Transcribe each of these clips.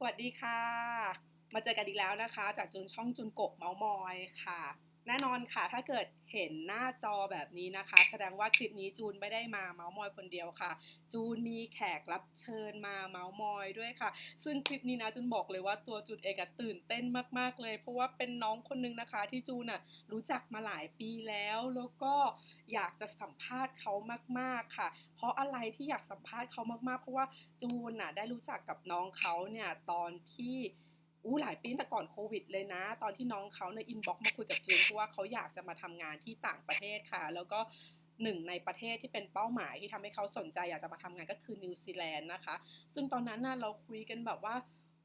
สวัสดีค่ะ มาเจอกันอีกแล้วนะคะ จากจุนช่องจุนกบเมามอยค่ะ แน่นอนค่ะ ถ้าเกิดเห็นหน้าจอแบบนี้นะคะ แสดงว่าคลิปนี้จูนไม่ได้มาเมาส์มอยคนเดียวค่ะ จูนมีแขกรับเชิญมาเมาส์มอยด้วยค่ะ ซึ่งคลิปนี้นะจูนบอกเลยว่าตัวจูนเองตื่นเต้นมากๆเลย เพราะว่าเป็นน้องคนนึงนะคะ ที่จูนอะรู้จักมาหลายปีแล้ว แล้วก็อยากจะสัมภาษณ์เขามาก ๆค่ะ เพราะอะไรที่อยากสัมภาษณ์เขามากๆ เพราะว่าจูนน่ะได้รู้จักกับน้องเขาเนี่ยตอนที่ อู้หลายปีแต่ก่อนโควิดเลยนะ ตอนที่น้องเขาในอินบ็อกซ์มาคุยกับจูนเพราะว่าเขาอยากจะมาทำงานที่ต่างประเทศค่ะ แล้วก็หนึ่งในประเทศที่เป็นเป้าหมายที่ทำให้เขาสนใจอยากจะมาทำงานก็คือนิวซีแลนด์นะคะ ซึ่งตอนนั้นน่ะเราคุยกันแบบว่า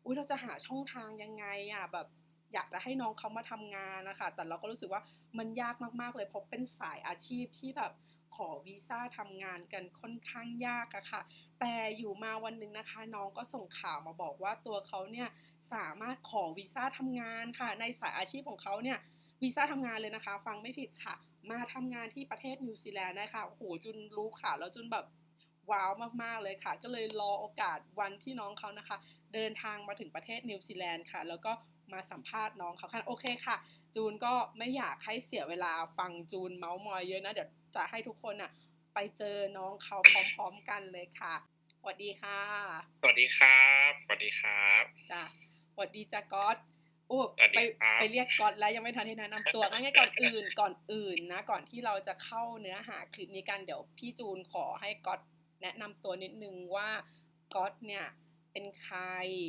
อุ้ยเราจะหาช่องทางยังไงอะแบบอยากจะให้น้องเขามาทำงานนะคะ แต่เราก็รู้สึกว่ามันยากมากๆเลยเพราะเป็นสายอาชีพที่แบบ ขอวีซ่าทำงานกันค่อนข้างยากอะค่ะ แต่อยู่มาวันหนึ่งนะคะ น้องก็ส่งข่าวมาบอกว่าตัวเขาเนี่ยสามารถขอวีซ่าทำงานค่ะ ในสายอาชีพของเขาเนี่ยวีซ่าทำงานเลยนะคะ ฟังไม่ผิดค่ะ มาทำงานที่ประเทศนิวซีแลนด์นะคะโอ้โหจุนรู้ข่าวแล้วจุนแบบว้าวมากๆเลยค่ะ ก็เลยรอโอกาสวันที่น้องเขานะคะ เดินทางมาถึงประเทศนิวซีแลนด์ค่ะ แล้วก็มาสัมภาษณ์น้องเขาค่ะโอเคค่ะ จูนก็ไม่อยากให้เสียเวลาฟังจูนเมาส์มอยเยอะนะ เดี๋ยว จะให้ทุกคนอะ ไปเจอน้องเขาพร้อมๆกันเลยค่ะสวัสดีค่ะ สวัสดีครับสวัสดีครับจ้ะสวัสดีจ้ะก๊อตโอ้สวัสดีไปครับไปเรียกก๊อตแล้วยังไม่ทันที่แนะนำตัวงั้นก่อนอื่นก่อนอื่นนะ ก่อนที่เราจะเข้าเนื้อหาคลิปนี้กันเดี๋ยวพี่จูนขอให้ก๊อตแนะนำตัวนิดนึงว่าก๊อตเนี่ยเป็นใคร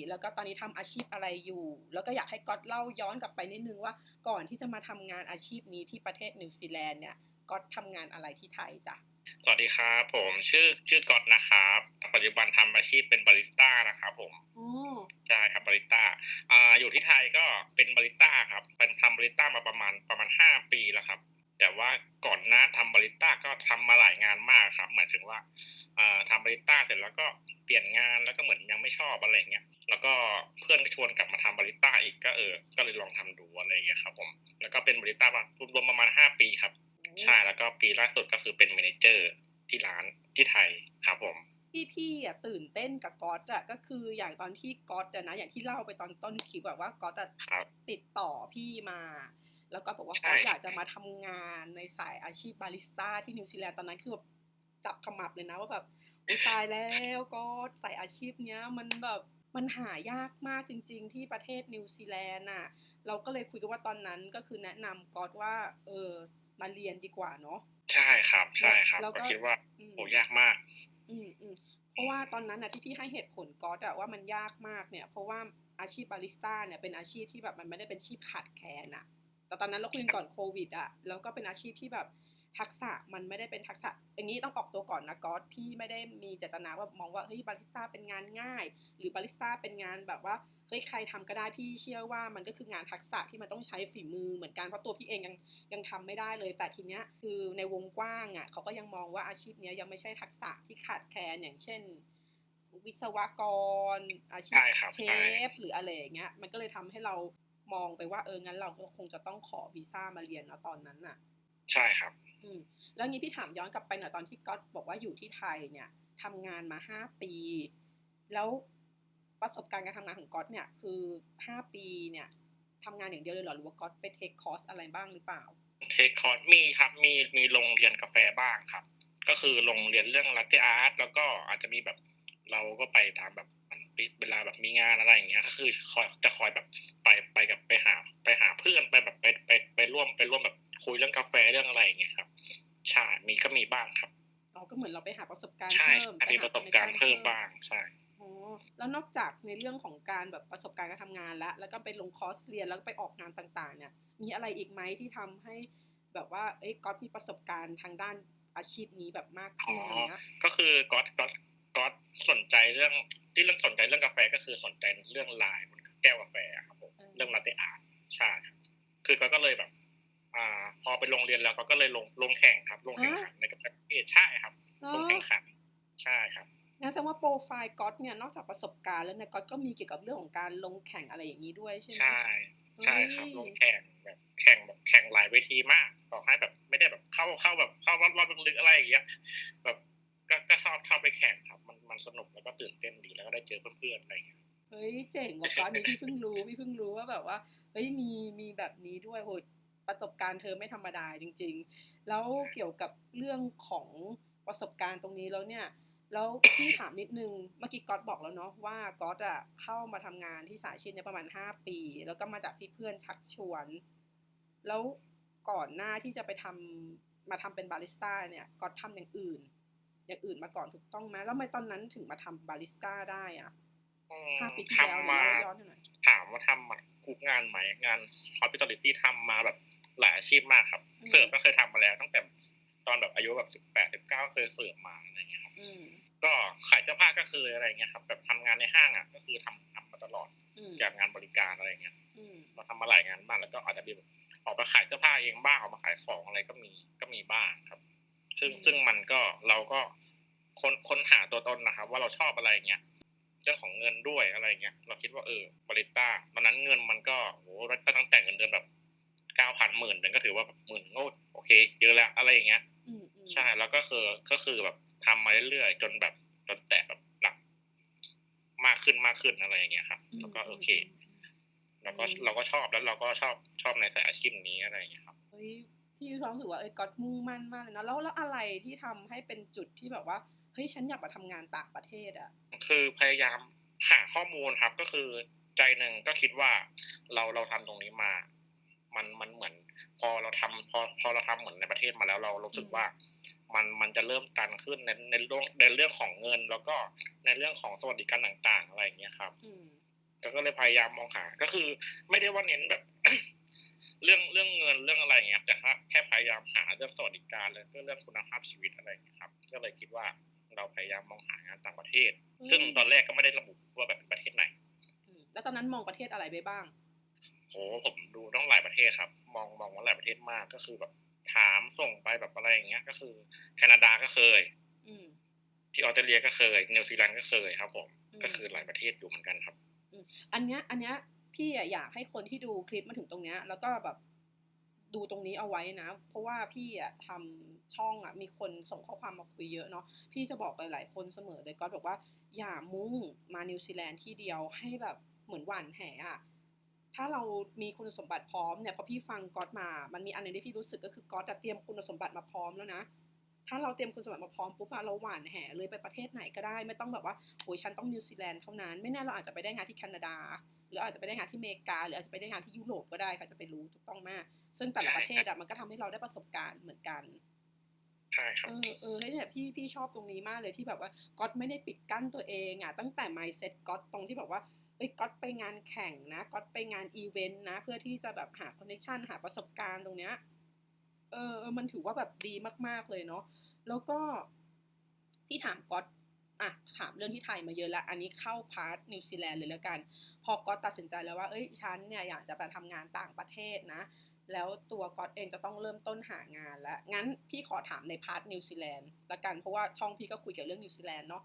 แล้วก็ตอนนี้ทำอาชีพอะไรอยู่ แล้วก็อยากให้ก๊อตเล่าย้อนกลับไปนิดนึงว่า ก่อนที่จะมาทำงานอาชีพนี้ที่ประเทศนิวซีแลนด์เนี่ย ก๊อตทำงานอะไรที่ไทยจ้ะสวัสดีครับผมชื่อชื่อก๊อตนะครับ ปัจจุบันทำอาชีพเป็นบาริสต้านะครับผมอ๋อใช่ครับบาริสต้าอ่าอยู่ที่ไทยก็เป็นบาริสต้าครับเป็นทำบาริสต้ามาประมาณประมาณห้าปีแล้วครับ แต่ว่าก่อนหน้าทำบาริสต้าก็ทำมาหลายงานมากครับ หมายถึงว่าอ่าทำบาริสต้าเสร็จแล้วก็เปลี่ยนงานแล้วก็เหมือนยังไม่ชอบอะไรเงี้ยแล้วก็เพื่อนก็ชวนกลับมาทำบาริสต้าอีกก็เออ ก็เลยลองทำดูอะไรเงี้ยครับผมแล้วก็เป็นบาริสต้ามารวมๆประมาณห้าปีครับ ใช่แล้วก็ปีล่าสุดก็คือเป็นเมเนเจอร์ที่ร้านที่ไทยครับผมพี่พี่อะตื่นเต้นกับก๊อตอะก็คืออย่างตอนที่ก๊อตอะนะอย่างที่เล่าไปตอนต้นคลิปแบบว่าก๊อตอะครับติดต่อพี่มา แล้วก็บอกว่าใช่ก๊อตอยากจะมาทำงานในสายอาชีพบาริสต้าที่นิวซีแลนด์ตอนนั้นคือแบบจับขมับเลยนะว่าแบบอุยตายแล้วก๊อตสายอาชีพเนี้ยมันแบบมันหายากมากจริง ๆ ที่ประเทศนิวซีแลนด์อะ เราก็เลยคุยกันว่าตอนนั้นก็คือแนะนำก๊อตว่าเออ มาเรียนดีกว่าเนาะใช่ครับใช่ครับแล้วก็ก็คิดว่าอืมโหยากมาก อืมอืมเพราะว่าตอนนั้นนะที่พี่ให้เหตุผลก๊อตอะว่ามันยากมากเนี่ย เพราะว่าอาชีพบาริสต้าเนี่ยเป็นอาชีพที่แบบมันไม่ได้เป็นอาชีพขาดแคลนอะแต่ตอนนั้นเราคุยกันก่อนโควิดอะแล้วก็เป็นอาชีพที่แบบทักษะมันไม่ได้เป็นทักษะอย่างนี้ต้องออกตัวก่อนนะก๊อตพี่ไม่ได้มีเจตนาว่ามองว่าเฮ้ยบาริสต้าเป็นงานง่าย หรือบาริสต้าเป็นงานแบบว่าเฮ้ยใครทำก็ได้พี่เชื่อว่ามันก็คืองานทักษะที่มันต้องใช้ฝีมือเหมือนกันเพราะตัวพี่เองยังยังทำไม่ได้เลย แต่ทีเนี้ยคือในวงกว้างอะเขาก็ยังมองว่าอาชีพเนี้ยยังไม่ใช่ทักษะที่ขาดแคลนอย่างเช่น วิศวกร อาชีพใช่ครับเชใช่ฟหรืออะไรอย่างเงี้ยมันก็เลยทำให้เรามองไปว่าเอองั้นเราก็คงจะต้องขอวีซ่ามาเรียนเนาะตอนนั้นน่ะ ใช่ครับ อืมแล้วงี้พี่ถามย้อนกลับไปหน่อยตอนที่ก๊อตบอกว่าอยู่ที่ไทยเนี่ยทำงานมาห้าปี แล้ว ประสบการณ์การทำงานของก๊อตเนี่ยคือห้าปีเนี่ยทำงานอย่างเดียวเลยเหรอหรือว่าก๊อตไปเทคคอร์สอะไรบ้างหรือเปล่าเทคคอร์สมีครับมีมีลงเรียนกาแฟบ้างครับ ก็คือลงเรียนเรื่องลัตเตอาร์ตแล้วก็อาจจะมีแบบเราก็ไปตามแบบเวลาแบบมีงานอะไรอย่างเงี้ยก็คือคอยจะคอยแบบไปไปกับไปหาไปหาเพื่อนไปแบบไปไปไปร่วมไปร่วมแบบคุยเรื่องกาแฟเรื่องอะไรอย่างเงี้ยครับใช่มีก็มีบ้างครับอ๋อก็เหมือนเราไปหาประสบการณ์ใช่เพิ่มใช่มีประสบการณ์เพิ่มบ้างใช่ อ๋อแล้วนอกจากในเรื่องของการแบบประสบการณ์การทำงานแล้ว แล้วก็ไปลงคอร์สเรียนแล้วก็ไปออกงานต่างๆ เนี่ย มีอะไรอีกไหมที่ทำให้แบบว่าเอ้ยก๊อตมีประสบการณ์ทางด้านอาชีพนี้แบบมากขึ้นอะไรเงี้ยก็คือก๊อตก๊อตก๊อตสนใจเรื่องที่เรื่องสนใจเรื่องกาแฟก็คือสนใจเรื่องลายบนแก้วกาแฟครับผมเออเรื่องลาเต้อาร์ตใช่ครับคือก๊อตก็เลยแบบ อ่า พอไปโรงเรียนแล้วก็ก็เลยลงลงแข่งครับ ลงแข่งขันในกาแฟประเภทใช่ครับอ๋อลงแข่งขันใช่ครับ งั้นแสดงว่าโปรไฟล์ก๊อตเนี่ยนอกจากประสบการณ์แล้วเนี่ยก๊อตก็มีเกี่ยวกับเรื่องของการลงแข่งอะไรอย่างนี้ด้วยใช่ไหมใช่ใช่ครับเฮ้ยลงแข่งแบบแข่งแบบแข่งหลายเวทีมากต่อให้แบบไม่ได้แบบเข้าเข้าแบบเข้ารอบรอบลึกๆอะไรอย่างเงี้ยแบบก็ก็ชอบชอบไปแข่งครับ มันมันสนุกแล้วก็ตื่นเต้นดีแล้วก็ได้เจอเพื่อนๆอะไรอย่างเงี้ยเเฮ้ยเจ๋งว่ะก๊อตนี่พี่เพิ่งรู้พี่เพิ่งรู้ว่าแบบว่าเฮ้ยมีมีแบบนี้ด้วยโหยประสบการณ์เธอไม่ธรรมดาจริง ๆ แล้วเกี่ยวกับเรื่องของประสบการณ์ตรงนี้แล้วเนี่ย แล้วพี่ถามนิดนึงเมื่อกี้ก๊อตบอกแล้วเนาะว่าก๊อตอะเข้ามาทำงานที่สายชินเนี่ยประมาณห้าปี แล้วก็มาจากที่เพื่อนชักชวน แล้วก่อนหน้าที่จะไปทำมาทำเป็นบาริสต้าเนี่ยก๊อตทำอย่างอื่น อย่างอื่นมาก่อนถูกต้องไหมแล้วทำไมตอนนั้นถึงมาทำบาริสต้าได้อะอืมห้าปีที่แล้วทำมาเล่ย้อนหน่อยถามว่าทำมาทุกงานไหมงาน hospitality ทำมาแบบหลายอาชีพมากครับอืมเสิร์ฟก็เคยทำมาแล้วตั้งแต่ตอนแบบอายุแบบสิบแปดสิบเก้าเคยเสิร์ฟมาอะไรอย่างเงี้ยครับอืม ก็ขายเสื้อผ้าก็คืออะไรเงี้ยครับ แบบทำงานในห้างอะก็คือทำทำมาตลอดอืมจากงานบริการอะไรเงี้ยอืมเราทำมาหลายงานบ้างแล้วก็อาจจะมีแบบออกไปขายเสื้อผ้าเองบ้างออกมาขายของอะไรก็มีก็มีบ้างครับ ซึ่งซึ่งมันก็เราก็ค้นค้นหาตัวตนนะครับ ว่าเราชอบอะไรเงี้ยเรื่องของเงินด้วยอะไรเงี้ยเราคิดว่าเออบริต้าตอนนั้นเงินมันก็โหตั้งแต่เงินเดือนแบบเก้าพันหมื่นนึงก็ถือว่าแบบหมื่นโง่โอเคเยอะแล้วอะไรอย่างเงี้ยอืมอืมใช่แล้วก็คือก็คือแบบ ทำมาเรื่อยๆจนแบบจนแตะแบบหลักมากขึ้นมากขึ้นอะไรอย่างเงี้ยครับมแล้วก็โอเคมมแล้วก็อืมเราก็ชอบแล้วเราก็ชอบชอบในสายอาชีพนี้อะไรอย่างเงี้ยครับเฮ้ยพี่มีความรู้สึกว่าเอ้ยก๊อตมุ่งมั่นมากเลยนะแล้วแล้วอะไรที่ทำให้เป็นจุดที่แบบว่าเฮ้ยฉันอยากมาทำงานต่างประเทศอะ คือพยายามหาข้อมูลครับก็คือใจหนึ่งก็คิดว่าเราเราทำตรงนี้มา มันมันเหมือน พอเราทำพอพอเราทำเหมือนในประเทศมาแล้วเรารู้สึกว่า มันมันจะเริ่มตันขึ้นในในเรื่องในเรื่องของเงิน แล้วก็ในเรื่องของสวัสดิการต่างๆ อะไรอย่างเงี้ยครับอืมก็เลยพยายามมองหา ก็คือ ไม่ได้ว่าเน้นแบบ เรื่องเรื่องเงินเรื่องอะไรอย่างเงี้ยแต่แค่แค่พยายามหาเรื่องสวัสดิการแล้วก็เรื่องคุณภาพชีวิตอะไรอย่างเงี้ยครับ ก็เลยคิดว่าเราพยายามมองหางานต่างประเทศ ซึ่งตอนแรกก็ไม่ได้ระบุว่าแบบเป็นประเทศไหนอืมแล้วตอนนั้นมองประเทศอะไรไปบ้างโหผมดูต้องหลายประเทศครับ มองมองว่าหลายประเทศมากก็คือแบบ ถามส่งไปแบบอะไรอย่างเงี้ย ก็คือ แคนาดาก็เคยอืมที่ออสเตรเลียก็เคยนิวซีแลนด์ก็เคยครับผมอืมก็คือหลายประเทศอยู่เหมือนกันครับอันเนี้ย อันเนี้ยพี่อะอยากให้คนที่ดูคลิปมาถึงตรงเนี้ย แล้วก็แบบดูตรงนี้เอาไว้นะ เพราะว่าพี่อะทำช่องอะมีคนส่งข้อความมาคุยเยอะเนาะพี่จะบอกหลายๆคนเสมอเลยก็บอกว่า อย่ามุ่งมานิวซีแลนด์ที่เดียวให้แบบเหมือนหวานแหอะ ถ้าเรามีคุณสมบัติพร้อมเนี่ยพอพี่ฟังก๊อตมา มันมีอันหนึงที่พี่รู้สึกก็คือก๊อตอะเตรียมคุณสมบัติมาพร้อมแล้วนะ ถ้าเราเตรียมคุณสมบัติมาพร้อมปุ๊บอะเราหวานแหเลยไปประเทศไหนก็ได้ ไม่ต้องแบบว่าโอ้ยฉันต้องนิวซีแลนด์เท่านั้น ไม่แน่เราอาจจะไปได้งานที่แคนาดา หรืออาจจะไปได้งานที่อเมริกา หรืออาจจะไปได้งานที่ยุโรปก็ได้ค่ะจะไปรู้ถูกต้องมาก ซึ่งแต่ละประเทศอะมันก็ทำให้เราได้ประสบการณ์เหมือนกันใช่ครับเออเออเฮ้ยเนี่ยพี่พี่ชอบตรงนี้มากเลยที่แบบว่าก๊อตไม่ได้ปิดกั้นตัวเองอะตั้งแต่ mindset ก๊อตตรงที่แบบว่าเอ้ยก๊อตไปงานแข่งนะก๊อตไปงานอีเวนต์นะ เพื่อที่จะแบบหาคอนเนคชันหาประสบการณ์ตรงเนี้ยเออเออมันถือว่าแบบดีมาก ๆ เลยเนาะแล้วก็พี่ถามก๊อตอะถามเรื่องที่ไทยมาเยอะแล้วอันนี้เข้าพาร์ทนิวซีแลนด์เลยแล้วกัน พอก๊อตตัดสินใจแล้วว่าเอ้ยฉันเนี่ยอยากจะไปทำงานต่างประเทศนะ แล้วตัวก๊อตเองจะต้องเริ่มต้นหางานแล้วงั้นพี่ขอถามในพาร์ทนิวซีแลนด์ละกันเพราะว่าช่องพี่ก็คุยเกี่ยวกับเรื่องนิวซีแลนด์เนาะ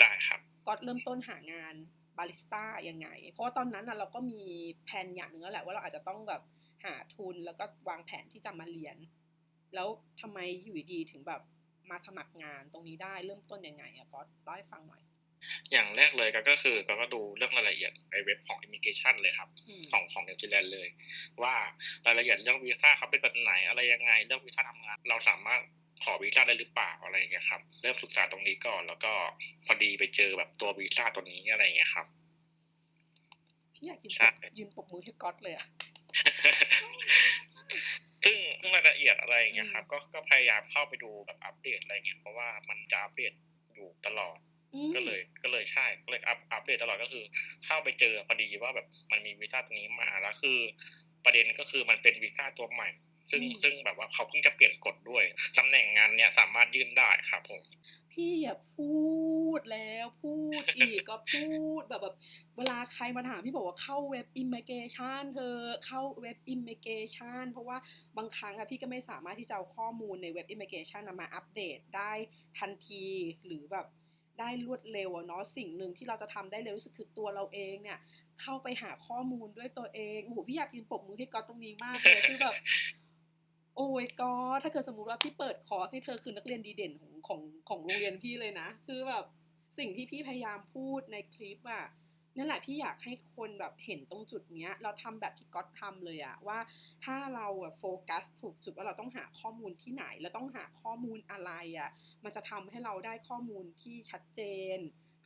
ได้ครับก๊อตเริ่มต้นหางาน บาริสต้ายังไง เพราะว่าตอนนั้นน่ะเราก็มีแผนอย่างหนึ่งแล้วแหละว่าเราอาจจะต้องแบบหาทุนแล้วก็วางแผนที่จะมาเรียน แล้วทำไมอยู่ดีๆถึงแบบมาสมัครงานตรงนี้ได้เริ่มต้นยังไงอะก๊อตเล่าให้ฟังหน่อย อย่างแรกเลยก็ก็คือก็ก็ดูเรื่องรายละเอียดในเว็บของ immigration เลยครับอืมของของนิวซีแลนด์เลย ว่ารายละเอียดเรื่องวีซ่าเขาเป็นแบบไหนอะไรยังไงเรื่องวีซ่าทำงาน เราสามารถ ขอวีซ่าได้หรือเปล่าอะไรอย่างเงี้ยครับ เริ่มศึกษาตรงนี้ก่อน แล้วก็พอดีไปเจอแบบตัววีซ่าตัวนี้อะไรอย่างเงี้ยครับพี่อยากยืนใช่ปรบยืนปรบมือให้ก๊อตเลยอะซึ่งซึ่งรายละเอียดอะไรอย่างเงี้ยครับ ก็ก็พยายามเข้าไปดูแบบอัปเดตอะไรเงี้ยเพราะว่ามันจะอัปเดตอยู่ตลอดอืมก็เลย ก็เลยใช่ก็เลยอัปอัปเดตตลอดก็คือ เข้าไปเจอพอดีว่าแบบมันมีวีซ่าตัวนี้มาแล้วคือ ประเด็นก็คือมันเป็นวีซ่าตัวใหม่ ซึ่งซึ่งแบบว่าเขาเพิ่งจะเปลี่ยนกฎด้วยตำแหน่งงานเนี้ยสามารถยื่นได้ครับผมพี่อย่าพูดแล้วพูดอีกก็พูดแบบแบบเวลาใครมาถามพี่บอกว่าเข้าเว็บ immigration เธอเข้าเว็บ immigration เพราะว่าบางครั้งอะพี่ก็ไม่สามารถที่จะเอาข้อมูลในเว็บ immigration น่ะมาอัปเดตได้ทันทีหรือแบบได้รวดเร็วอะเนาะสิ่งหนึ่งที่เราจะทำได้เร็วที่สุดคือตัวเราเองเนี่ย เข้าไปหาข้อมูลด้วยตัวเองโอ้โหพี่อยากยืนปรบมือให้ก๊อตตรงนี้มากเลยคือแบบ โอ้ยก็ถ้าเกิดสมมุติว่าพี่เปิดคอร์สนี่เธอคือนักเรียนดีเด่นของของของโรงเรียนพี่เลยนะ คือแบบสิ่งที่พี่พยายามพูดในคลิปอะนั่นแหละพี่อยากให้คนแบบเห็นตรงจุดเนี้ย เราทำแบบที่ก๊อตทำเลยอะว่าถ้าเราโฟกัสถูกจุดว่าเราต้องหาข้อมูลที่ไหน เราต้องหาข้อมูลอะไรอะมันจะทำให้เราได้ข้อมูลที่ชัดเจน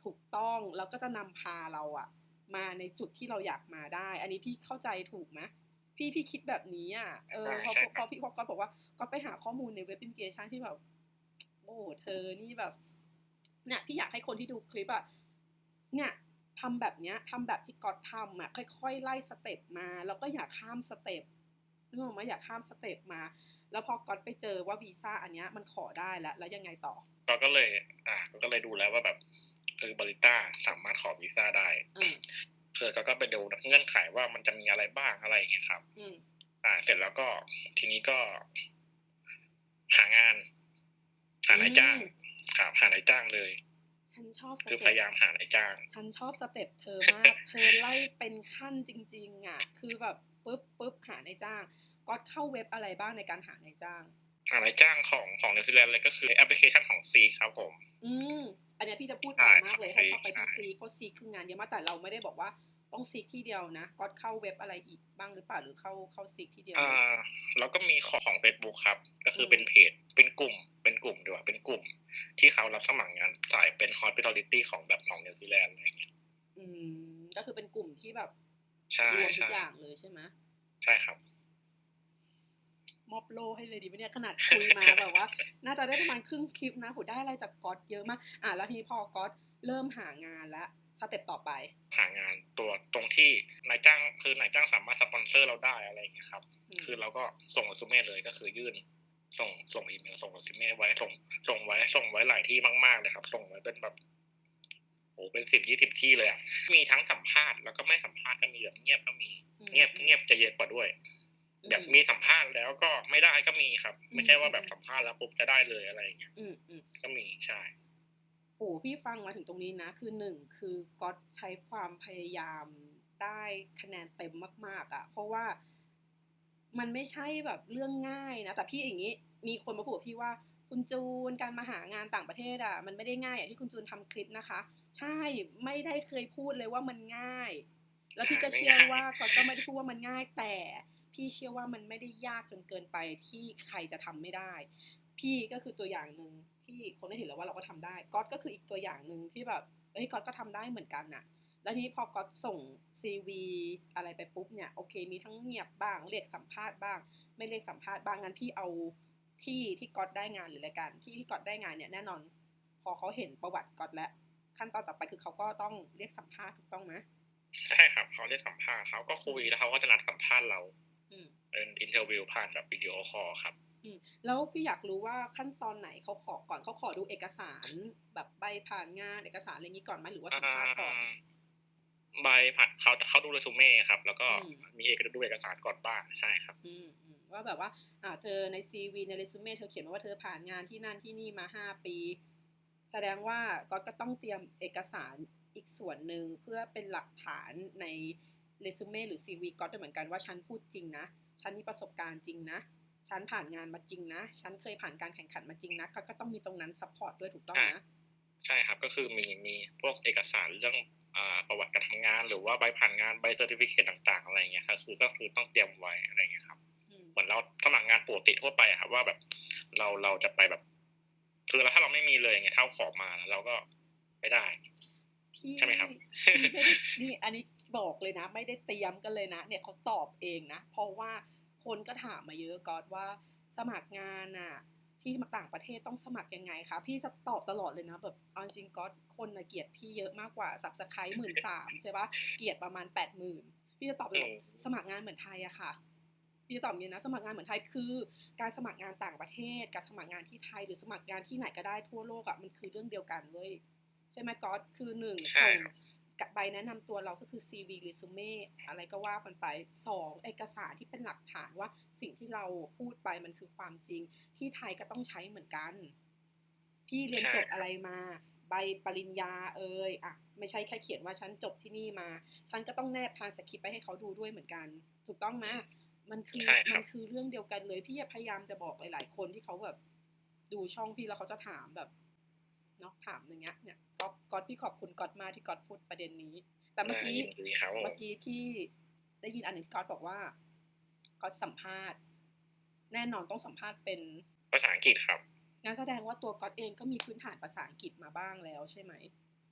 ถูกต้องแล้วก็จะนำพาเราอะมาในจุดที่เราอยากมาได้ อันนี้พี่เข้าใจถูกไหม พี่พี่คิดแบบนี้อะเออพอใช่ครับพอพี่พอก๊อตบอกว่าก๊อตไปหาข้อมูลในเว็บแอปพลิเคชันที่แบบ โอ้เธอนี่แบบ เนี่ยพี่อยากให้คนที่ดูคลิปอะเนี่ยทำแบบเนี้ยทำแบบที่ก๊อตทำอะค่อยๆไล่สเต็ปมา แล้วก็อย่าข้ามสเต็ปนึกออกไหมอย่าข้ามสเต็ปมา แล้วพอก๊อตไปเจอว่าวีซ่าอันเนี้ยมันขอได้แล้ว แล้วยังไงต่อก็ก็เลย อะก็เลยดูแล้วว่าแบบเออบริต้าสามารถขอวีซ่าได้เออเคือก็ก็ไปดูเงื่อนไขว่ามันจะมีอะไรบ้างอะไรอย่างเงี้ยครับ อืมอ่า เสร็จแล้วก็ทีนี้ก็ หางาน หานายจ้างอืมครับหานายจ้างเลยฉันชอบสคือเต็พยายาปมหานายจ้าง ฉันชอบสเต็ปเธอมากเธอไล่เป็นขั้นจริง ๆอะคือแบบปุ๊บปุ๊บหานายจ้างก๊อตเข้าเว็บอะไรบ้างในการหานายจ้าง หานายจ้างของของนิวซีแลนด์เลยก็คือแอปพลิเคชันของซีครับผม อืม อันเนี้ยพี่จะพูดใช่บ่อยมากเลยใช่ให้เข้าไปที่ใช่ซีเพราะซีคืองานเยอะมากแต่เราไม่ได้บอกว่าต้องซีที่เดียวนะก๊อตเข้าเว็บอะไรอีกบ้างหรือเปล่าหรือเข้าเข้าซีที่เดียวอ่าแล้วก็มีของของ Facebook ครับ ก็คือเป็นเพจเป็นกลุ่ม เป็นกลุ่มดีกว่าเป็นกลุ่ม ที่เขารับสมัครงานสายเป็น hospitality ของแบบของนิวซีแลนด์อะไรอย่างเงี้ยอืม ก็คือเป็นกลุ่มที่แบบใช่รวมทุใช่กอย่างเลยใช่ไหมใช่ครับ มอบโลให้เลยดีไหมเนี่ยขนาดคุยมาแบบว่า น่าจะได้ประมาณครึ่งคลิปนะผมได้อะไรจากก๊อตเยอะมาก อะแล้วทีนี้พอก๊อตเริ่มหางานแล้วสเต็ปต่อไปหางานตัวตรงที่นายจ้างคือนายจ้างสามารถสปอนเซอร์เราได้อะไรอย่างเงี้ยครับอืมคือเราก็ส่งเรซูเม่เลยก็คือยื่น ส่งส่งอีเมลส่งเรซูเม่ไว้ส่งส่งไว้ส่งไว้หลายที่มากๆเลยครับ ส่งไว้เป็นแบบโอ้เป็นสิบยี่สิบที่เลยอะมีทั้งสัมภาษณ์แล้วก็ไม่สัมภาษณ์ก็มีแบบเงียบก็มีอืมเงียบเงียบจะเยอะกว่าด้วย แบบมีสัมภาษณ์แล้วก็ไม่ได้ก็มีครับ ไม่ใช่ว่าแบบสัมภาษณ์แล้วปุ๊บจะได้เลยอะไรอย่างเงี้ยอืมอืมก็มีใช่โอ้พี่ฟังมาถึงตรงนี้นะ คือหนึ่งคือก๊อตใช้ความพยายามได้คะแนนเต็มมาก ๆอะ่ะ เพราะว่ามันไม่ใช่แบบเรื่องง่ายนะ แต่พี่อย่างนี้ มีคนมาพูดกับพี่ว่าคุณจูนการมาหางานต่างประเทศอะ่ะมันไม่ได้ง่ายอย่างที่คุณจูนทำคลิปนะคะ ใช่ไม่ได้เคยพูดเลยว่ามันง่าย แล้วพี่ก็เชื่อว่าก๊อตก็ไม่ได้พูดว่ามันง่ายแต่ พี่เชื่อว่ามันไม่ได้ยากจนเกินไปที่ใครจะทำไม่ได้ พี่ก็คือตัวอย่างหนึ่งที่คนได้เห็นแล้วว่าเราก็ทำได้ก๊อตก็คืออีกตัวอย่างหนึ่งที่แบบเอ้ยก๊อตก็ทำได้เหมือนกันน่ะ แล้วทีนี้พอก๊อตส่ง CV อะไรไปปุ๊บเนี่ยโอเค มีทั้งเงียบบ้างเรียกสัมภาษณ์บ้าง ไม่เรียกสัมภาษณ์บ้างงั้นพี่เอาที่ที่ก๊อตได้งานหรือรายการที่ที่ก๊อตได้งานเนี่ยแน่นอน พอเขาเห็นประวัติก๊อตแล้วขั้นตอนต่อไปคือเขาก็ต้องเรียกสัมภาษณ์ถูกต้องไหมใช่ครับเขาเรียกสัมภาษณ์เขาก็คุยแล้วเขาก็จะนัดสัมภาษณ์เรา เป็นอินเทอร์วิวผ่านแบบวิดีโอคอลครับอืมแล้วพี่อยากรู้ว่าขั้นตอนไหนเขาขอก่อนเขาขอดูเอกสารแบบใบผ่านงานเอกสารอะไรนี้ก่อนไหมหรือว่าสัมภาษณ์ก่อนใบผ่านเขาเขาดูเรซูเม่ครับ แล้วก็อืมมีเอกดูเอกสารก่อนบ้างใช่ครับอืมอืมว่าแบบว่า อ่า เธอในซีวีในเรซูเม่เธอเขียนมาว่าเธอผ่านงานที่นั่นที่นี่มาห้าปี แสดงว่าก็ก็ต้องเตรียมเอกสารอีกส่วนหนึ่งเพื่อเป็นหลักฐานใน เรซูเม่หรือซีวีก็ด้วยเหมือนกันว่าฉันพูดจริงนะ ฉันมีประสบการณ์จริงนะ ฉันผ่านงานมาจริงนะ ฉันเคยผ่านการแข่งขันมาจริงนะ ก็ก็ต้องมีตรงนั้นซัพพอร์ตด้วยถูกต้องนะ ใช่ครับก็คือมีมีพวกเอกสารเรื่องอ่าประวัติการทำงานหรือว่าใบผ่านงานใบเซอร์ติฟิเคตต่างๆ อะไรอย่างเงี้ยครับคือก็คือต้องเตรียมไว้อะไรอย่างเงี้ยครับอืมเหมือนเราสมัครงานปกติทั่วไปอะครับว่าแบบเราเราจะไปแบบคือแล้วถ้าเราไม่มีเลยอย่างเงี้ยเท่าขอมาเราก็ไม่ได้พี่ใช่ไหมครับพี่ไม่ได้นี่อันนี้ บอกเลยนะ ไม่ได้เตรียมกันเลยนะ เนี่ยเขาตอบเองนะ เพราะว่าคนก็ถามมาเยอะก๊อตว่าสมัครงานน่ะที่มาต่างประเทศต้องสมัครยังไงคะพี่จะตอบตลอดเลยนะแบบเอาจริงก๊อตคนน่ะเกลียดพี่เยอะมากกว่าสับสไครหมื่นสามใช่ปะเกลียดประมาณแปดหมื่นพี่จะตอบเลยว่าสมัครงานเหมือนไทยอะค่ะพี่จะตอบอย่างนี้นะสมัครงานเหมือนไทยคือ การสมัครงานต่างประเทศกับสมัครงานที่ไทยหรือสมัครงานที่ไหนก็ได้ทั่วโลกอะมันคือเรื่องเดียวกันเว้ยใช่ไหมก๊อตคือหนึ่งใช่ส่งครับ กับใบแนะนำตัวเราก็คือ CV resume อะไรก็ว่ากันไปสองเอกสารที่เป็นหลักฐานว่าสิ่งที่เราพูดไปมันคือความจริง ที่ไทยก็ต้องใช้เหมือนกัน พี่เรียนใช่จบอะไรมาใบปริญญาเอ่ยอะไม่ใช่แค่เขียนว่าฉันจบที่นี่มา ฉันก็ต้องแนบพานสคริปต์ไปให้เขาดูด้วยเหมือนกัน ถูกต้องไหมมันคือใช่คมัรับนคือเรื่องเดียวกันเลย พี่พยายามจะบอกหลาย ๆ คนที่เขาแบบดูช่องพี่แล้วเขาจะถามแบบ เนาะถามอย่างเงี้ยเนี่ยก๊อตก๊อตพี่ขอบคุณก๊อตมากที่ก๊อตพูดประเด็นนี้ แต่เมื่อกี้ยินดีครับผมเมื่อกี้พี่ได้ยินอันหนึงก๊อตบอกว่าก๊อตสัมภาษณ์ แน่นอนต้องสัมภาษณ์เป็นภาษาอังกฤษครับงั้นแสดงว่าตัวก๊อตเองก็มีพื้นฐานภาษาอังกฤษมาบ้างแล้วใช่ไหม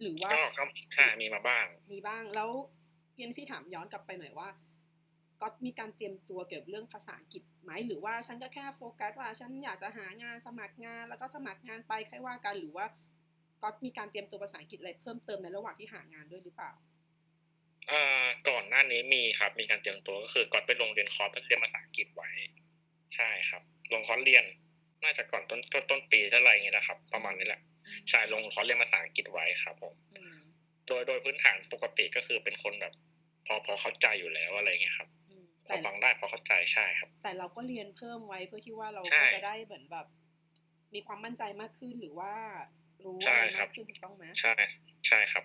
หรือว่าก็ก็ใช่มีมาบ้าง มีบ้างแล้วเพียนพี่ถามย้อนกลับไปหน่อยว่าก๊อตมีการเตรียมตัวเกี่ยวกับเรื่องภาษาอังกฤษไหมหรือว่าฉันก็แค่โฟกัสว่าฉันอยากจะหางานสมัครงานแล้วก็สมัครงานไปค่อยว่ากันหรือว่า ก๊อตมีการเตรียมตัวภาษาอังกฤษอะไรเพิ่มเติมในระหว่างที่หางานด้วยหรือเปล่าเอ่อก่อนหน้านี้มีครับ มีการเตรียมตัวก็คือก่อนไปลงเรียนคอร์สเรียนภาษาอังกฤษไว้ ใช่ครับ ลงคอร์สเรียนน่าจะก่อนต้นต้นต้นปีเท่าไหร่เงี้ยนะครับ ประมาณนี้แหละใช่ลงคอร์สเรียนภาษาอังกฤษไว้ครับผมอืมโดยโดยพื้นฐานปกติก็คือเป็นคนแบบ พอพอเข้าใจอยู่แล้วอะไรเงี้ยครับอืมพอแต่ฟังได้พอเข้าใจใช่ครับ แต่เราก็เรียนเพิ่มไว้เพื่อที่ว่าเราใช่ก็จะได้เหมือนแบบ มีความมั่นใจมากขึ้นหรือว่า รู้ใช่อะไรครัมาบกขึ้นถูกต้องไหมใช่ใช่ครับ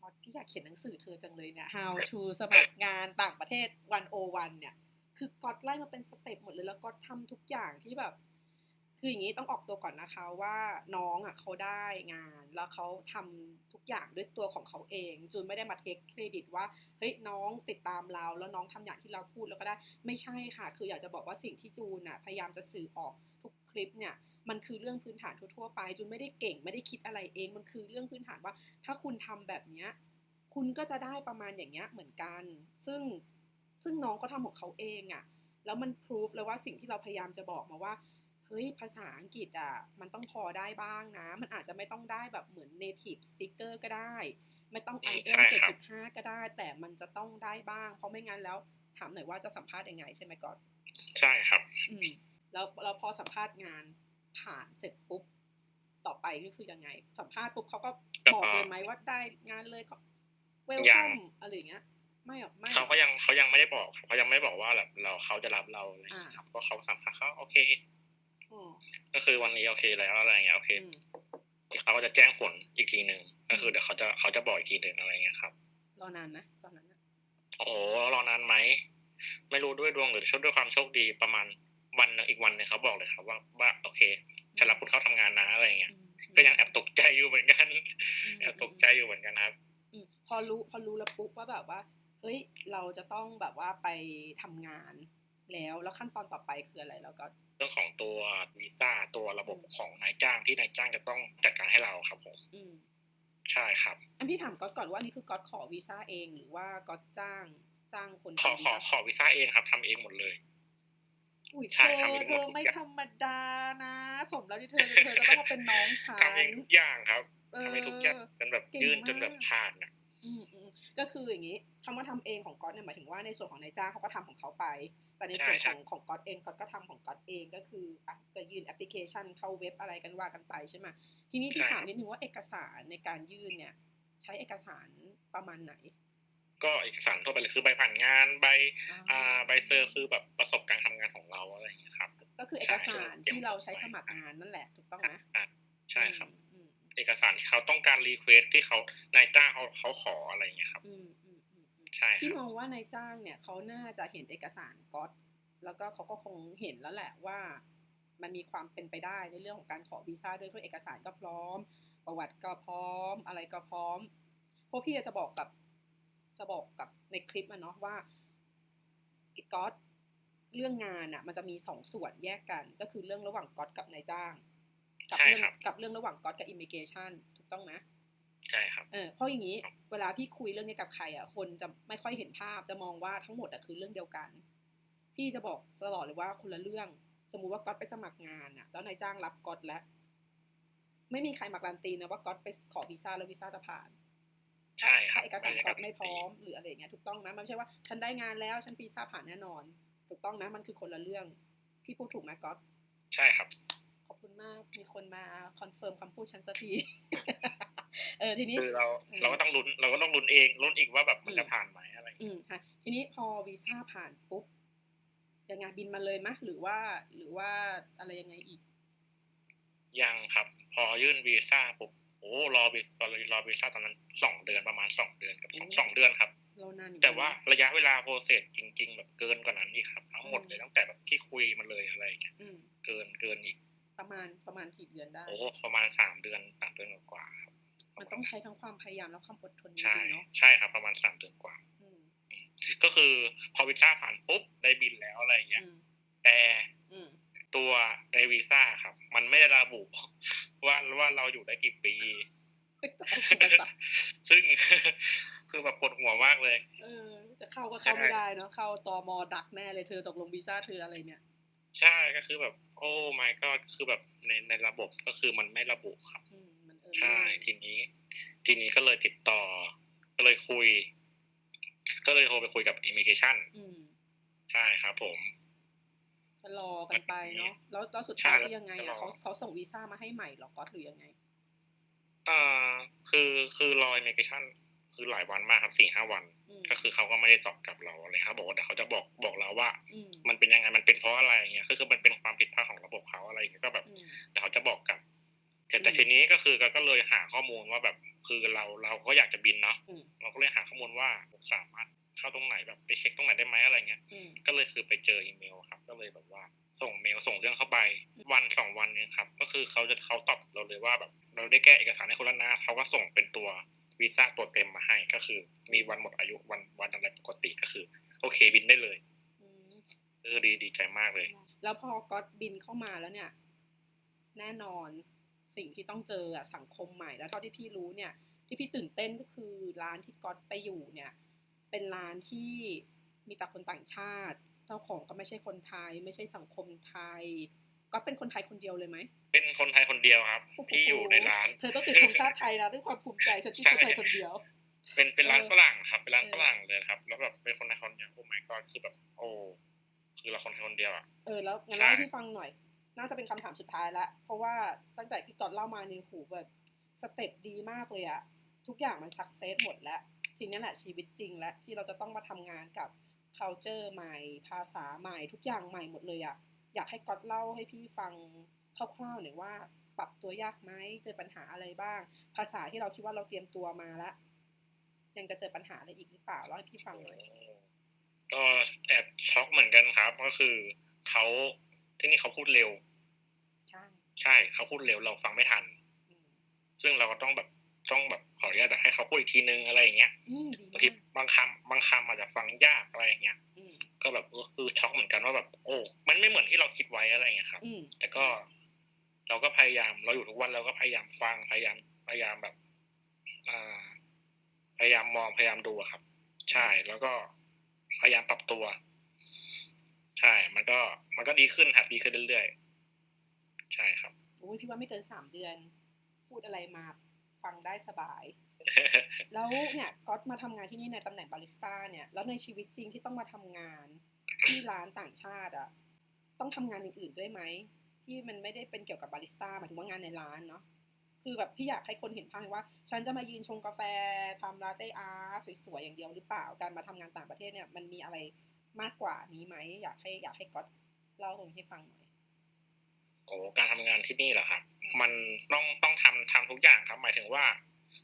ก๊อตที่อยากเขียนหนังสือเธอจังเลยเนี่ย how to สมัครงานต่างประเทศ101เนี่ย คือก๊อตไล่มาเป็นสเต็ปหมดเลยแล้วก๊อตทำทุกอย่างที่แบบ คืออย่างนี้ต้องออกตัวก่อนนะคะว่าน้องอะเขาได้งาน แล้วเขาทำทุกอย่างด้วยตัวของเขาเอง จูนไม่ได้มาเทคเครดิตว่าเฮ้ยน้องติดตามเราแล้วน้องทำอย่างที่เราพูดแล้วก็ได้ไม่ใช่ค่ะ คืออยากจะบอกว่าสิ่งที่จูนอะพยายามจะสื่อออกทุกคลิปเนี่ย มันคือเรื่องพื้นฐานทั่วๆไปจูนไม่ได้เก่งไม่ได้คิดอะไรเอง มันคือเรื่องพื้นฐานว่า ถ้าคุณทำแบบเนี้ยคุณก็จะได้ประมาณอย่างเงี้ยเหมือนกัน ซึ่งซึ่งน้องก็ทำของเขาเองอะ่ะ แล้วมันพิสูจเลยว่าสิ่งที่เราพยายามจะบอกมาว่าเฮ้ยภาษาอังกฤษอะมันต้องพอได้บ้างนะ มันอาจจะไม่ต้องได้แบบเหมือน native speaker ก็ได้ ไม่ต้องอืม IELTS ใช่ครับ7.5ก็ได้ แต่มันจะต้องได้บ้าง เพราะไม่งั้นแล้วถามหน่อยว่าจะสัมภาษณ์ยังไงใช่ไหมก๊อตใช่ครับ อืมแล้วเราพอสัมภาษณ์งาน ผ่านเสร็จปุ๊บต่อไปนี่คือยังไง สัมภาษณ์ปุ๊บเขาก็บอกเลยไหมว่าได้งานเลยก็เวลยัคังมอะไรอย่างเงี้ย ไม่หรอกไม่หรเขาอกก็ยังเขายังไม่ได้บอกครับเขายังไม่บอกว่าแบบเราเขาจะรับเราอะไรอย่างเงี้ยอ่าครับก็เขาสัมภาษณ์เขาโอเคอ๋อก็คือวันนี้โอเคแล้วอะไรเงี้ยโอเคอืมเขาก็จะแจ้งผลอีกทีหนึ่งก็คือเดี๋ยวเขาจะเขาจะบอกอีกทีหนึ่งอะไรเงี้ยครับรอนานไหมตอนนั้นน่ะโอ้โหรอนานไหมไม่รู้ด้วยดวงหรือโชคด้วยความโชคดีประมาณวันหนึ่งอีกวันหนึงเขาบอกเลยครับว่าว่าโอเค จะรับคุณเข้าทำงานนะอะไรเงี้ยอืมก็ยังแอบตกใจอยู่เหมือนกันอืมแอบตกใจอยู่เหมือนกันครับอืมพอรู้พอรู้แล้วปุ๊บว่าแบบว่าเฮ้ยเราจะต้องแบบว่าไปทำงานแล้วแล้วขั้นตอนต่อไปคืออะไรแล้วก็เรื่องของตัววีซ่าตัวระบบของนายจ้างที่นายจ้างจะต้องจัดการให้เราครับผมอืมใช่ครับ อันพี่ถามก๊อตก่อนว่านี่คือก๊อตขอวีซ่าเองหรือว่าก๊อตจ้างจ้างคนขอทำวีขอซ่าขอวีซ่าเองครับทำเองหมดเลย อุ้ยเธใช่อทำเองหมดเธอทุกไม่อย่างธรรมดานะ สมแล้วที่เธอเธอจะต้องมาเป็นน้องฉันทำเองทุกอย่างครับเออทำเองทุกอย่างจนแบบเก่งยื่นจนแบบมากผ่านอะอืมอืมก็คืออย่างนี้คำว่าทำเองของก๊อตเนี่ยหมายถึงว่าในส่วนของนายจ้างเขาก็ทำของเขาไป แต่ในส่วนใช่ของของก๊อตเองก๊อตก็ทำของก๊อตเองก็คืออะจะยื่นแอปพลิเคชันเข้าเว็บอะไรกันว่ากันไปใช่ไหมทีนี้ที่ถามนิดนึงว่าเอกสารในการยื่นเนี่ย ใช้เอกสารประมาณไหน ก็เอกสารทั่วไปเลยคือใบผ่านงานใบอ่าใบเซอร์คือแบบประสบการณ์ทำงานของเราอะไรอย่างเงี้ยครับ ก็คือเอกสารที่เราใช้สมัครงานนั่นแหละถูกต้องไหมอะใช่ครับอืมเอกสารที่เขาต้องการรีเควสที่เขานายจ้างเขาเขาขออะไรอย่างเงี้ยครับอืมอืมอืมอืมใช่คพี่รับมองว่านายจ้างเนี่ยเขาน่าจะเห็นเอกสารก๊อตแล้วก็เขาก็คงเห็นแล้วแหละว่า มันมีความเป็นไปได้ในเรื่องของการขอวีซ่าด้วยเพราะเอกสารก็พร้อม ประวัติก็พร้อม อะไรก็พร้อมเพราะพี่จะบอกกับ จะบอกกับในคลิปมันเนาะว่าก๊อตเรื่องงานอะมันจะมีสองส่วนแยกกัน ก็คือเรื่องระหว่างก๊อตกับนายจ้าง กัใช่เรื่องครับกับเรื่องระหว่างก๊อตกับอิมิเกชันถูกต้องไหมใช่ครับเออเพราะอย่างนี้เวลาพี่คุยเรื่องนี้กับใครอะคนจะไม่ค่อยเห็นภาพจะมองว่าทั้งหมดอะคือเรื่องเดียวกัน พี่จะบอกตลอดเลยว่าคนละเรื่อง สมมุติว่าก๊อตไปสมัครงานอะ แล้วนายจ้างรับก๊อตแล้ว ไม่มีใครมาการันตีนะว่าก๊อตไปขอวีซ่าแล้ววีซ่าจะผ่าน ใช่ครับถ้าเอกสารก๊อตไม่พร้อมไม่ได้การันตีหรืออะไรอย่างเงี้ยถูกต้องนะมันไม่ใช่ว่าฉันได้งานแล้วฉันวีซ่าผ่านแน่นอน ถูกต้องนะมันคือคนละเรื่อง พี่พูดถูกไหมก๊อตใช่ครับ ขอบคุณมากมีคนมาคอนเฟิร์มคำพูดฉันสักทีเออทีนี้คือเราอืมเราก็ต้องลุ้นเราก็ต้องลุ้นเองลุ้นอีกว่าแบบมันอืมจะผ่านไหมอะไรอย่างอืเงี้ยมค่ะ ทีนี้พอวีซ่าผ่านปุ๊บยังไงบินมาเลยมะหรือว่าหรือว่าอะไรยังไงอีก ยังครับ พอยื่นวีซ่าปุ๊บโอ้ รอวีรอรอวีซ่าตอนนั้นสองเดือนประมาณสองเดือนกับสองโอ้สองเดือนครับเรานานอยู่แต่ว่านะระยะเวลาโปรเซสจริง ๆ แบบเกินกว่านั้นอีกครับทั้งหมดเลยอืมตั้งแต่แบบที่คุยมาเลยอะไรอย่างเงี้ยอืมเกินเกินอีก ประมาณประมาณกี่เดือนได้โอ้ประมาณสามเดือนสามเดือนกว่าๆครับมันต้องใช้ทั้งความพยายามและความอดทนจใช่ริงๆเนาะใช่ครับประมาณสามเดือนกว่าอืมก็คือพอวีซ่าผ่านปุ๊บได้บินแล้วอะไรอย่างเงี้ยอืมแต่อืม ตัวในวีซ่าครับ มันไม่ได้ระบุว่าว่าเราอยู่ได้กี่ปี ซึ่งคือแบบปวดหัวมากเลย เออ จะเข้าก็เข้าไม่ได้เนาะเข้าตมดักแน่เลยเธอตกลงวีซ่าเธออะไรเนี่ย ใช่ก็คือแบบ โอ้ my god คือแบบในในระบบก็คือมันไม่ระบุครับอืมมันเออใช่ทีนี้ ทีนี้ก็เลยติดต่อ ก็เลยคุย ก็เลยโทรไปคุยกับอิมิเกชันอืมใช่ครับผม ก็รอกันไปเนาะแล้วแล้วสุดใช่ท้ายแล้วคือยังไงก็รอะอเขาเขาส่งวีซ่ามาให้ใหม่เหรอก๊อตหรือยังไงอ่าคือคือรออิมิเกชันคือหลายวันมากครับสี่ห้าวันอืมก็คือเขาก็ไม่ได้ตอบกลับเราอะไรครับบอกว่าเดี๋ยวเขาจะบอกบอกเราว่าอืมมันเป็นยังไงมันเป็นเพราะอะไรอย่างเงี้ยก็คือมันเป็นความผิดพลาดของระบบเขาอะไรอย่างเงี้ยก็แบบอืมเดี๋ยวเขาจะบอกกลับแต่แต่อืมทีนี้ก็คือก็เลยหาข้อมูลว่าแบบคือเราเราก็อยากจะบินเนาะอืมเราก็เลยหาข้อมูลว่าสามารถ เข้าตรงไหนแบบไปเช็คตรงไหนได้ไหมอะไรเงี้ยอืมก็เลยคือไปเจออีเมลครับ ก็เลยแบบว่า ส่งเมลส่งเรื่องเข้าไป วันสองวันเนี่ยครับ ก็คือเขาจะเขาตอบกับเราเลยว่าแบบ เราได้แก้เอกสารในคนละหน้าเขาก็ส่งเป็นตัววีซ่าตัวเต็มมาให้ก็คือ มีวันหมดอายุวันวันอะไรปกติก็คือ โอเคบินได้เลยอืมเออดีดีใจมากเลย แล้วพอก๊อตบินเข้ามาแล้วเนี่ย แน่นอนสิ่งที่ต้องเจออะสังคมใหม่แล้วเท่าที่พี่รู้เนี่ย ที่พี่ตื่นเต้นก็คือร้านที่ก๊อตไปอยู่เนี่ย เป็นร้านที่มีแต่คนต่างชาติ เจ้าของก็ไม่ใช่คนไทย ไม่ใช่สังคมไทยก๊อตเป็นคนไทยคนเดียวเลยไหม เป็นคนไทยคนเดียวครับ ที่อยู่ในร้าน เธอต้องติดธงชาติไทยนะด้วยความภูมิใจฉันที่คนไทยคนเดียว เป็นเป็นร้านเออฝรั่งครับ เป็นร้านเออฝรั่งเลยครับ แล้วแบบเป็นคนไทยคนเดียวโอ้ my god คือแบบโอ้คือเราคนไทยคนเดียวอะ เออแล้วงั้นใช่เล่าให้พี่ฟังหน่อย น่าจะเป็นคำถามสุดท้ายละเพราะว่าตั้งแต่พี่ก๊อตเล่ามาในหูแบบสเต็ปดีมากเลยอะทุกอย่างมันสักเซสหมดแล้ว ทีนี้แหละชีวิตจริงแล้วที่เราจะต้องมาทำงานกับ culture ใหม่ ภาษาใหม่ทุกอย่างใหม่หมดเลยอะอยากให้ก๊อตเล่าให้พี่ฟังคร่าวๆหน่อยว่า ปรับตัวยากไหมเจอปัญหาอะไรบ้าง ภาษาที่เราคิดว่าเราเตรียมตัวมาแล้วยังจะเจอปัญหาอะไรอีกหรือเปล่าเล่าให้พี่ฟังหน่อยก็แอบช็อกเหมือนกันครับ ก็คือเขาที่นี่เขาพูดเร็ว ใช่ ใช่เขาพูดเร็วเราฟังไม่ทันอืมซึ่งเราก็ต้องแบบ ต้องแบบขออนุญาตแบบให้เขาพูดอีกทีนึงอะไรอย่างเงี้ยอืมดีบางทีมากบางคำบางคำอาจจะฟังยากอะไรอย่างเงี้ยอืมก็แบบก็คือช็อกเหมือนกันว่าแบบ โอ้มันไม่เหมือนที่เราคิดไว้อะไรอย่างเงี้ยครับอืมแต่ก็ เราก็พยายามเราอยู่ทุกวันเราก็พยายามฟังพยายามพยายามแบบ อ่า พยายามมองพยายามดูอะครับ ใช่แล้วก็พยายามปรับตัว ใช่ มันก็ มันก็ดีขึ้นครับดีขึ้นเรื่อยๆใช่ครับโอ้ยพี่ว่าไม่เกินสามเดือน พูดอะไรมา ฟังได้สบาย แล้วเนี่ยก๊อตมาทำงานที่นี่ในตำแหน่งบาริสต้าเนี่ย แล้วในชีวิตจริงที่ต้องมาทำงานที่ร้านต่างชาติอะต้องทำงานอื่นๆด้วยไหม ที่มันไม่ได้เป็นเกี่ยวกับบาริสต้าหมายถึงว่างานในร้านเนาะ คือแบบพี่อยากให้คนเห็นภาพว่า ฉันจะมายืนชงกาแฟทำลาเต้อาร์ตสวยๆอย่างเดียวหรือเปล่า การมาทำงานต่างประเทศเนี่ยมันมีอะไรมากกว่านี้ไหม อยากให้อยากให้ก๊อตเล่าตรงนี้ให้ฟังหน่อย โอ้การทำงานที่นี่เหรอครับ มันต้องต้องทำทำทุกอย่างครับ หมายถึงว่า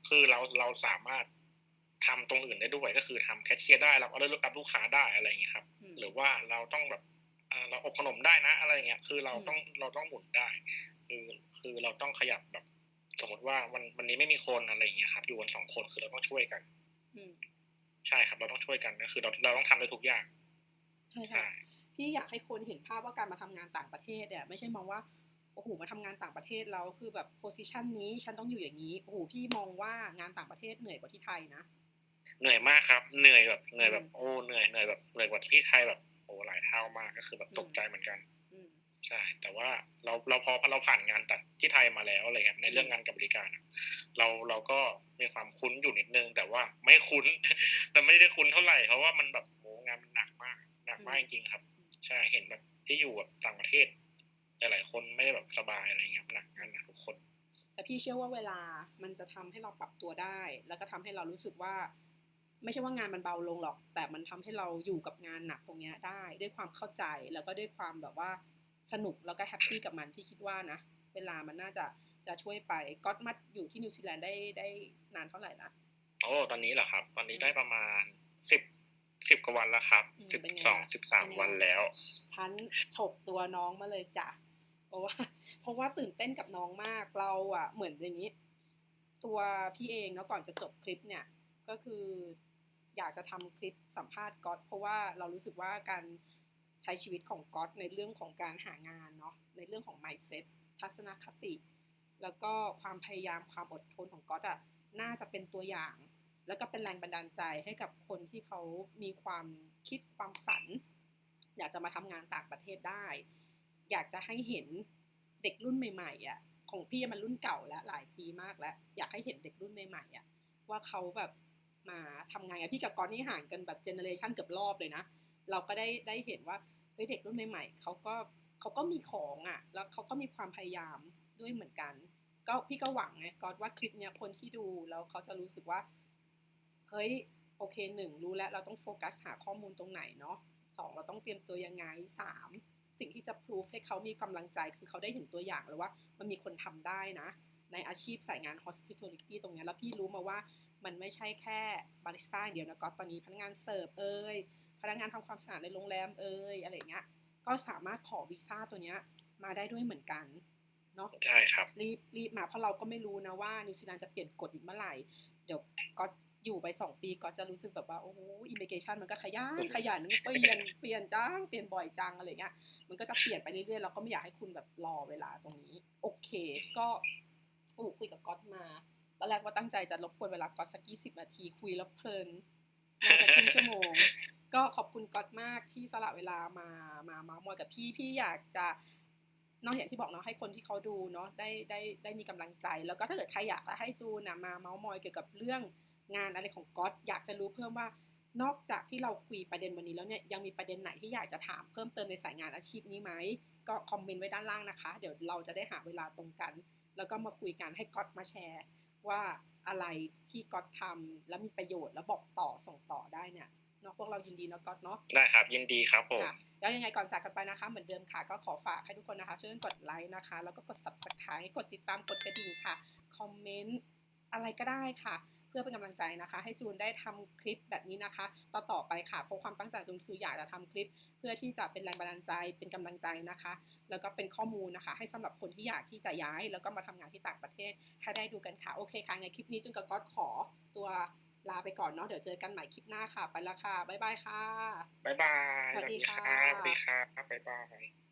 คือเราเราสามารถทำตรงอื่นได้ด้วยก็คือทำแคชเชียร์ได้รับออเดอร์รับลูกค้าได้อะไรอย่างเงี้ยครับอืมหรือว่าเราต้องแบบอ่าเราอบขนมได้นะ อะไรเงี้ยคือเราอืมต้องเราต้องหมุนได้ คือคือเราต้องขยับแบบ สมมติว่าวันวันนี้ไม่มีคนอะไรอย่างเงี้ยครับ อยู่กันสองคนคือเราต้องช่วยกันอืมใช่ครับ เราต้องช่วยกันก็คือ เราเราต้องทำได้ทุกอย่างใช่ค่ะใช่ พี่อยากให้คนเห็นภาพว่าการมาทำงานต่างประเทศเนี่ยไม่ใช่มองว่าโอ้โหมาทำงานต่างประเทศแล้วคือแบบโพสิชันนี้ฉันต้องอยู่อย่างนี้โอ้โหพี่มองว่างานต่างประเทศเหนื่อยกว่าที่ไทยนะเหนื่อยมากครับ เหนื่อยแบบเหนื่อยแบบอืมโอ้เหนื่อยเหนื่อยแบบเหนื่อยกว่าที่ไทยแบบโอ้หลายเท่ามากก็คือแบบอืมตกใจเหมือนกันอืมใช่ แต่ว่าเราเราพอเราผ่านงานตัดที่ไทยมาแล้วอะไรเงี้ยในเรื่องงานกับบริการอะเราเราก็มีความคุ้นอยู่นิดนึง แต่ว่าไม่คุ้นแต่ไม่ได้คุ้นเท่าไหร่เพราะว่ามันแบบโอ้งานมันหนักมาก หนักมากจริงๆครับ ใช่เห็นแบบที่อยู่แบบต่างประเทศหลายๆคนไม่ได้แบบสบายอะไรเงี้ยหนักงานหนักทุกคน แต่พี่เชื่อว่าเวลามันจะทำให้เราปรับตัวได้ แล้วก็ทำให้เรารู้สึกว่า ไม่ใช่ว่างานมันเบาลงหรอก แต่มันทำให้เราอยู่กับงานหนักตรงเนี้ยได้ ด้วยความเข้าใจแล้วก็ด้วยความแบบว่าสนุกแล้วก็แฮปปี้กับมันที่คิดว่านะ เวลามันน่าจะจะช่วยไปก๊อตมัดอยู่ที่นิวซีแลนด์ได้ได้นานเท่าไหร่ละโอ้ตอนนี้เหรอครับ ตอนนี้ได้ประมาณสิบ สิบกว่าวันแล้วครับอืมสิบเป็นไงสองล่ะสิบสามเป็นไงวันแล้ว ฉันฉกตัวน้องมาเลยจ้ะเพราะว่า เพราะว่าตื่นเต้นกับน้องมากเราอะ เหมือนอย่างนี้ ตัวพี่เองเนาะก่อนจะจบคลิปเนี่ย ก็คืออยากจะทำคลิปสัมภาษณ์ก๊อตเพราะว่าเรารู้สึกว่าการใช้ชีวิตของก๊อตในเรื่องของการหางานเนาะในเรื่องของ mindset ทัศนคติ แล้วก็ความพยายามความอดทนของก๊อตอะน่าจะเป็นตัวอย่าง แล้วก็เป็นแรงบันดาลใจให้กับคนที่เขามีความคิดความฝัน อยากจะมาทำงานต่างประเทศได้ อยากจะให้เห็นเด็กรุ่นใหม่ๆอะของพี่มันรุ่นเก่าแล้วหลายปีมากแล้ว อยากให้เห็นเด็กรุ่นใหม่ๆอะว่าเขาแบบมาทำงานกับพี่กับก้อนนี่ห่างกันแบบเจเนอเรชันเกือบรอบเลยนะ เราก็ได้ได้เห็นว่าเฮ้ยเด็กรุ่นใหม่ๆเขาก็เขาก็มีของอะ แล้วเขาก็มีความพยายามด้วยเหมือนกัน ก็พี่ก็หวังไงก็ว่าคลิปเนี้ยคนที่ดูแล้วเขาจะรู้สึกว่า เฮ้ยโอเคหนึ่งรู้แล้วเราต้องโฟกัสหาข้อมูลตรงไหนเนาะสองเราต้องเตรียมตัวยังไงสามสิ่งที่จะพิสูจให้เขามีกำลังใจคือเขาได้เห็นตัวอย่างแล้วว่า มันมีคนทำได้นะ ในอาชีพสายงาน hospitality ตรงเนี้ยแล้วพี่รู้มาว่ามันไม่ใช่แค่บาริสต้าอย่างเดียวนะก็ตอนนี้พนักงานเสิร์ฟเอ่ยพนักงานทำความสะอาดในโรงแรมเอ่ยอะไรเงี้ยก็สามารถขอวีซ่าตัวเนี้ยมาได้ด้วยเหมือนกันเนาะใช่ครับรีบรีบมาเพราะเราก็ไม่รู้นะว่านิวซีแลนด์จะเปลี่ยนกฎอีกเมื่อไหร่ เดี๋ยวก็ อยู่ไปสองปีก็จะรู้สึกแบบว่าโอ้โหอิมิเกชันมันก็ขยันขยันเปลี่ยนเปลี่ยนจังเปลี่ยนบ่อยจังอะไรเงี้ยมันก็จะเปลี่ยนไปเรื่อยๆเราก็ไม่อยากให้คุณแบบรอเวลาตรงนี้ โอเค ก็โอ้คุยกับก๊อตมาตอนแรกว่าตั้งใจจะรบกวนเวลาก๊อตสักยี่สิบนาทีคุยแล้วเพลินน่าจะครึ่งชั่วโมง ก็ขอบคุณก๊อตมากที่สละเวลามามาเมาส์มอยกับพี่พี่อยากจะนอกอย่างที่บอกเนาะให้คนที่เขาดูเนาะได้ได้ได้มีกำลังใจ แล้วก็ถ้าเกิดใครอยากจะให้จูนนะมาเมาส์มอยเกี่ยวกับเรื่อง งานอะไรของก๊อตอยากจะรู้เพิ่มว่านอกจากที่เราคุยประเด็นวันนี้แล้วเนี่ยยังมีประเด็นไหนที่อยากจะถามเพิ่มเติมในสายงานอาชีพนี้ไหมก็คอมเมนต์ไว้ด้านล่างนะคะ เดี๋ยวเราจะได้หาเวลาตรงกัน แล้วก็มาคุยกันให้ก๊อตมาแชร์ ว่าอะไรที่ก๊อตทำแล้วมีประโยชน์แล้วบอกต่อส่งต่อได้เนี่ยเนาะพวกเรายินดีเนาะก๊อตเนาะได้ครับ ยินดีครับผมค่ะแล้วยังไงก่อนจากกันไปนะคะ เหมือนเดิมค่ะ ก็ขอฝากให้ทุกคนนะคะช่วยกันกดไลค์นะคะ แล้วก็กด subscribe กดติดตามกดกระดิ่งค่ะคอมเมนต์อะไรก็ได้ค่ะ เพื่อเป็นกำลังใจนะคะ ให้จูนได้ทำคลิปแบบนี้นะคะ ต่อต่อไปค่ะเพราะความตั้งใจจูนคืออยากจะทำคลิป เพื่อที่จะเป็นแรงบันดาลใจเป็นกำลังใจนะคะ แล้วก็เป็นข้อมูลนะคะ ให้สำหรับคนที่อยากที่จะย้าย แล้วก็มาทำงานที่ต่างประเทศถ้าได้ดูกันค่ะโอเคค่ะในคลิปนี้จูนกับก๊อตขอตัวลาไปก่อนเนาะเดี๋ยวเจอกันใหม่คลิปหน้าค่ะ ไปแล้วค่ะ บ๊ายบายค่ะ บ๊ายบาย สวัสดีค่ะ สวัสดีครับบ๊ายบาย